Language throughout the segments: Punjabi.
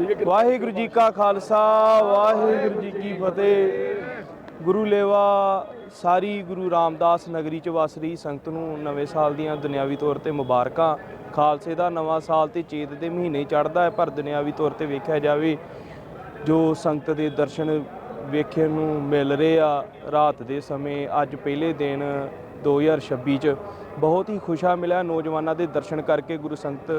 ਵਾਹਿਗੁਰੂ ਜੀ ਕਾ ਖਾਲਸਾ, ਵਾਹਿਗੁਰੂ ਜੀ ਕੀ ਫਤਿਹ। ਗੁਰੂ ਲੇਵਾ, ਸਾਰੀ ਗੁਰੂ ਰਾਮਦਾਸ ਨਗਰੀ ਚ ਵਸ ਰਹੀ ਸੰਗਤ ਨੂੰ ਨਵੇਂ ਸਾਲ ਦੀਆਂ ਦੁਨਿਆਵੀ ਤੌਰ ਤੇ ਮੁਬਾਰਕਾਂ। ਖਾਲਸੇ ਦਾ ਨਵਾਂ ਸਾਲ ਤੇ ਚੇਤ ਦੇ ਮਹੀਨੇ ਚੜ੍ਹਦਾ ਹੈ, ਪਰ ਦੁਨਿਆਵੀ ਤੌਰ ਤੇ ਵੇਖਿਆ ਜਾਵੇ, ਜੋ ਸੰਗਤ ਦੇ ਦਰਸ਼ਨ ਵੇਖਣ ਨੂੰ ਮਿਲ ਰਹੇ ਆ, ਰਾਤ ਦੇ ਸਮੇਂ ਅੱਜ ਪਹਿਲੇ ਦਿਨ 2026 ਚ ਬਹੁਤ ਹੀ ਖੁਸ਼ਾ ਮਿਲਿਆ। ਨੌਜਵਾਨਾਂ ਦੇ ਦਰਸ਼ਨ ਕਰਕੇ ਗੁਰੂ ਸੰਤ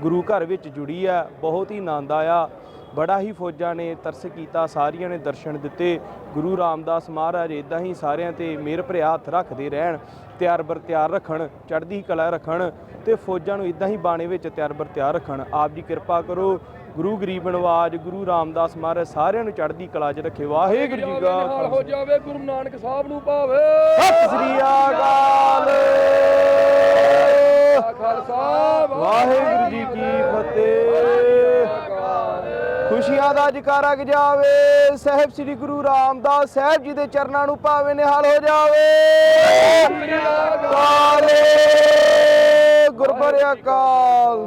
ਗੁਰੂ ਘਰ ਵਿੱਚ ਜੁੜੀ ਆ, ਬਹੁਤ ਹੀ ਆਨੰਦ ਆਇਆ। ਬੜਾ ਹੀ ਫੌਜਾਂ ਨੇ ਤਰਸ ਕੀਤਾ, ਸਾਰੀਆਂ ਨੇ ਦਰਸ਼ਨ ਦਿੱਤੇ। ਗੁਰੂ ਰਾਮਦਾਸ ਮਹਾਰਾਜ ਇਦਾਂ ਹੀ ਸਾਰਿਆਂ ਤੇ ਮਿਹਰ ਭਰਿਆ ਹੱਥ ਰੱਖਦੇ ਰਹਿਣ, ਤਿਆਰ ਬਰ ਤਿਆਰ ਰੱਖਣ, ਚੜ੍ਹਦੀ ਕਲਾ ਰੱਖਣ ਤੇ ਫੌਜਾਂ ਨੂੰ ਇਦਾਂ ਹੀ ਬਾਣੇ ਵਿੱਚ ਤਿਆਰ ਬਰ ਤਿਆਰ ਰੱਖਣ। ਆਪ ਜੀ ਕਿਰਪਾ ਕਰੋ ਗੁਰੂ ਗਰੀਬ ਨਵਾਜ ਗੁਰੂ ਰਾਮਦਾਸ ਮਹਾਰਾਜ ਸਾਰਿਆਂ ਨੂੰ ਚੜ੍ਹਦੀ ਕਲਾ 'ਚ ਰੱਖੇ। ਵਾਹਿਗੁਰੂ ਜੀ ਕਾ ਨਿਹਾਲ ਹੋ ਜਾਵੇ ਗੁਰੂ ਨਾਨਕ ਸਾਹਿਬ ਨੂੰ ਭਾਵੇ। ਸਤਿ ਸ੍ਰੀ ਅਕਾਲ। ਖਾਲਸਾ ਵਾਹਿਗੁਰੂ ਜੀ ਕੀ ਫਤਿਹ। ਖੁਸ਼ੀਆਂ ਦਾ ਜਕਾਰਾ ਜਾਵੇ। ਸਾਹਿਬ ਸ੍ਰੀ ਗੁਰੂ ਰਾਮਦਾਸ ਸਾਹਿਬ ਜੀ ਦੇ ਚਰਨਾਂ ਨੂੰ ਭਾਵੇਂ ਨਿਹਾਲ ਹੋ ਜਾਵੇ। ਕਾਲੇ ਗੁਰਬਰ ਅਕਾਲ।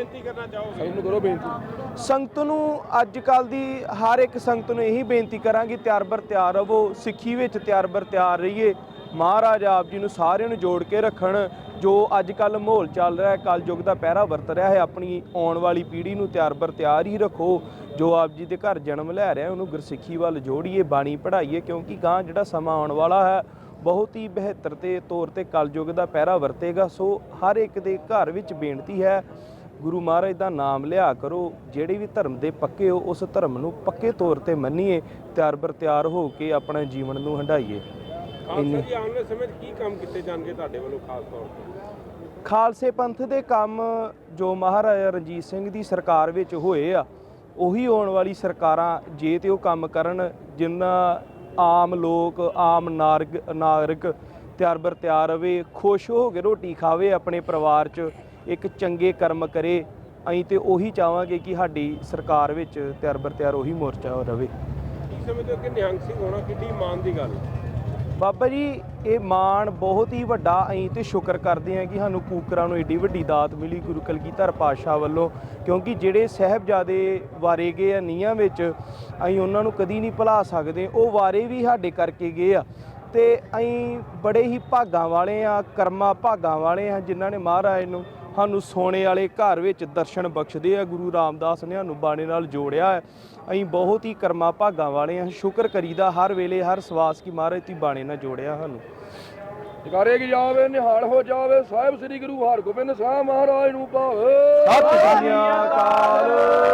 ਬੇਨਤੀ ਕਰਨਾ ਚਾਹੋਗੇ? ਸਾਨੂੰ ਕਰੋ ਬੇਨਤੀ। ਸੰਗਤ ਨੂੰ ਅੱਜ ਕੱਲ ਦੀ ਹਰ ਇੱਕ ਸੰਗਤ ਨੂੰ ਇਹੀ ਬੇਨਤੀ ਕਰਾਂਗੇ, ਤਿਆਰ ਬਰ ਤਿਆਰ ਰਹੋ, ਸਿੱਖੀ ਵਿੱਚ ਤਿਆਰ ਬਰ ਤਿਆਰ ਰਹੀਏ। ਮਹਾਰਾਜ ਆਪ ਜੀ ਨੂੰ ਸਾਰਿਆਂ ਨੂੰ ਜੋੜ ਕੇ ਰੱਖਣ, ਜੋ ਅੱਜ ਕੱਲ ਮਾਹੌਲ ਚੱਲ ਰਿਹਾ ਹੈ, ਕਲਯੁੱਗ ਦਾ ਪਹਿਰਾ ਵਰਤ ਰਿਹਾ ਹੈ, ਆਪਣੀ ਆਉਣ ਵਾਲੀ ਪੀੜ੍ਹੀ ਨੂੰ ਤਿਆਰ ਬਰ ਤਿਆਰ ਹੀ ਰੱਖੋ। ਜੋ ਆਪ ਜੀ ਦੇ ਘਰ ਜਨਮ ਲੈ ਰਿਹਾ ਉਹਨੂੰ ਗੁਰਸਿੱਖੀ ਵੱਲ ਜੋੜੀਏ, ਬਾਣੀ ਪੜ੍ਹਾਈਏ, ਕਿਉਂਕਿ ਗਾਂ ਜਿਹੜਾ ਸਮਾਂ ਆਉਣ ਵਾਲਾ ਹੈ, ਬਹੁਤ ਹੀ ਬਿਹਤਰ ਤੇ ਤੌਰ ਤੇ ਕਲਯੁੱਗ ਦਾ ਪਹਿਰਾ ਵਰਤੇਗਾ। ਸੋ ਹਰ ਇੱਕ ਦੇ ਘਰ ਵਿੱਚ ਬੇਨਤੀ ਹੈ ਗੁਰੂ ਮਹਾਰਾਜ ਦਾ ਨਾਮ ਲਿਆ ਕਰੋ ਜਿਹੜੇ ਵੀ ਧਰਮ ਦੇ ਪੱਕੇ ਹੋ ਉਸ ਧਰਮ ਨੂੰ ਪੱਕੇ ਤੌਰ ਤੇ ਮੰਨੀਏ ਤਿਆਰ ਬਰ ਤਿਆਰ ਹੋ ਕੇ ਆਪਣਾ ਜੀਵਨ ਨੂੰ ਹੰਢਾਈਏ। ਖਾਲਸਾ ਜੀ ਆਉਣ ਵਾਲੇ ਸਮੇਂ 'ਚ ਕੀ ਕੰਮ ਕੀਤੇ ਜਾਣਗੇ ਤੁਹਾਡੇ ਵੱਲੋਂ ਖਾਸ ਤੌਰ ਤੇ? ਖਾਲਸੇ ਪੰਥ ਦੇ ਕੰਮ ਜੋ ਮਹਾਰਾਜਾ ਰਣਜੀਤ ਸਿੰਘ ਦੀ ਸਰਕਾਰ ਵਿੱਚ ਹੋਏ ਆ ਉਹੀ ਆਉਣ ਵਾਲੀ ਸਰਕਾਰਾਂ ਜੇ ਤੇ ਉਹ ਕੰਮ ਕਰਨ ਜਿੰਨਾ ਆਮ ਲੋਕ ਆਮ ਨਾਗਰਿਕ ਤਿਆਰ ਬਰ ਤਿਆਰ ਰਵੇ ਖੁਸ਼ ਹੋ ਕੇ ਰੋਟੀ ਖਾਵੇ ਆਪਣੇ ਪਰਿਵਾਰ 'ਚ ਇੱਕ ਚੰਗੇ ਕਰਮ ਕਰੇ ਅਸੀਂ ਤੇ ਉਹੀ ਚਾਹਾਂਗੇ ਕਿ ਸਾਡੀ ਸਰਕਾਰ ਵਿੱਚ ਤਿਆਰ ਬਰ ਤਿਆਰ ਉਹੀ ਮੋਰਚਾ ਰਵੇ। ਕੀ ਸਮਝਦੇ ਹੋ ਕਿ ਨਿਹੰਗ ਸਿੰਘ ਹੋਣਾ ਕਿੱਡੀ ਮਾਣ ਦੀ ਗੱਲ? ਬਾਬਾ ਜੀ ਇਹ ਮਾਣ ਬਹੁਤ ਹੀ ਵੱਡਾ ਅਸੀਂ ਤੇ ਸ਼ੁਕਰ ਕਰਦੇ ਹਾਂ ਕਿ ਸਾਨੂੰ ਕੂਕਰਾਂ ਨੂੰ ਏਡੀ ਵੱਡੀ ਦਾਤ ਮਿਲੀ ਗੁਰੂ ਕਲਗੀਧਰ ਪਾਤਸ਼ਾਹ ਵੱਲੋਂ ਕਿਉਂਕਿ ਜਿਹੜੇ ਸਹਿਬਜ਼ਾਦੇ ਵਾਰੇ ਗਏ ਆ ਨੀਹਾਂ ਵਿੱਚ ਅਸੀਂ ਉਹਨਾਂ ਨੂੰ ਕਦੀ ਨਹੀਂ ਭੁਲਾ ਸਕਦੇ। ਉਹ ਵਾਰੇ ਵੀ ਸਾਡੇ ਕਰਕੇ ਗਏ ਆ। ਤੇ ਅਸੀਂ ਬੜੇ ਹੀ ਭਾਗਾਂ ਵਾਲੇ ਆ ਕਰਮਾਂ ਭਾਗਾਂ ਵਾਲੇ ਆ ਜਿਨ੍ਹਾਂ ਨੇ ਮਹਾਰਾਜ ਨੂੰ ਸਾਨੂੰ ਸੋਨੇ ਵਾਲੇ ਘਰ ਵਿੱਚ ਦਰਸ਼ਨ ਬਖਸ਼ਦੇ ਆ। ਗੁਰੂ ਰਾਮਦਾਸ ਨੇ ਸਾਨੂੰ ਬਾਣੇ ਨਾਲ ਜੋੜਿਆ ਹੈ। ਅਸੀਂ ਬਹੁਤ ਹੀ ਕਰਮਾਂ ਭਾਗਾਂ ਵਾਲੇ ਆ ਸ਼ੁਕਰ ਕਰੀਦਾ ਹਰ ਵੇਲੇ ਹਰ ਸਵਾਸ ਕੀ ਮਹਾਰਾਜ ਤੀ ਬਾਣੇ ਨਾਲ ਜੋੜਿਆ ਸਾਨੂੰ। ਜਕਾਰੇ ਕੀ ਜਾਵੇ ਨਿਹਾਲ ਹੋ ਜਾਵੇ। ਸਾਹਿਬ ਸ੍ਰੀ ਗੁਰੂ ਹਰਗੋਬਿੰਦ ਸਾਹਿਬ ਮਹਾਰਾਜ ਨੂੰ ਭਾਵੇ। ਸਤਿ ਸ੍ਰੀ ਅਕਾਲ।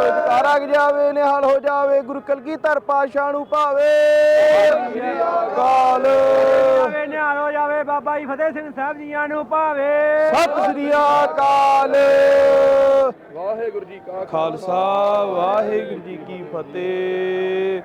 ਜਕਾਰਾ ਜਾਵੇ ਨਿਹਾਲ ਹੋ ਜਾਵੇ। ਗੁਰੂ ਕਲਗੀਧਰ ਪਾਤਸ਼ਾਹ ਨੂੰ ਭਾਵੇ। ਸਤਿ ਸ੍ਰੀ ਅਕਾਲ। ਬਾਬਾ ਜੀ ਫਤਿਹ ਸਿੰਘ ਸਾਹਿਬ ਜੀਆਂ ਨੂੰ ਭਾਵੇ। ਸਤਿ ਸ੍ਰੀ ਅਕਾਲ। ਵਾਹਿਗੁਰੂ ਜੀ ਕਾ ਖਾਲਸਾ ਵਾਹਿਗੁਰੂ ਜੀ ਕੀ ਫਤਿਹ।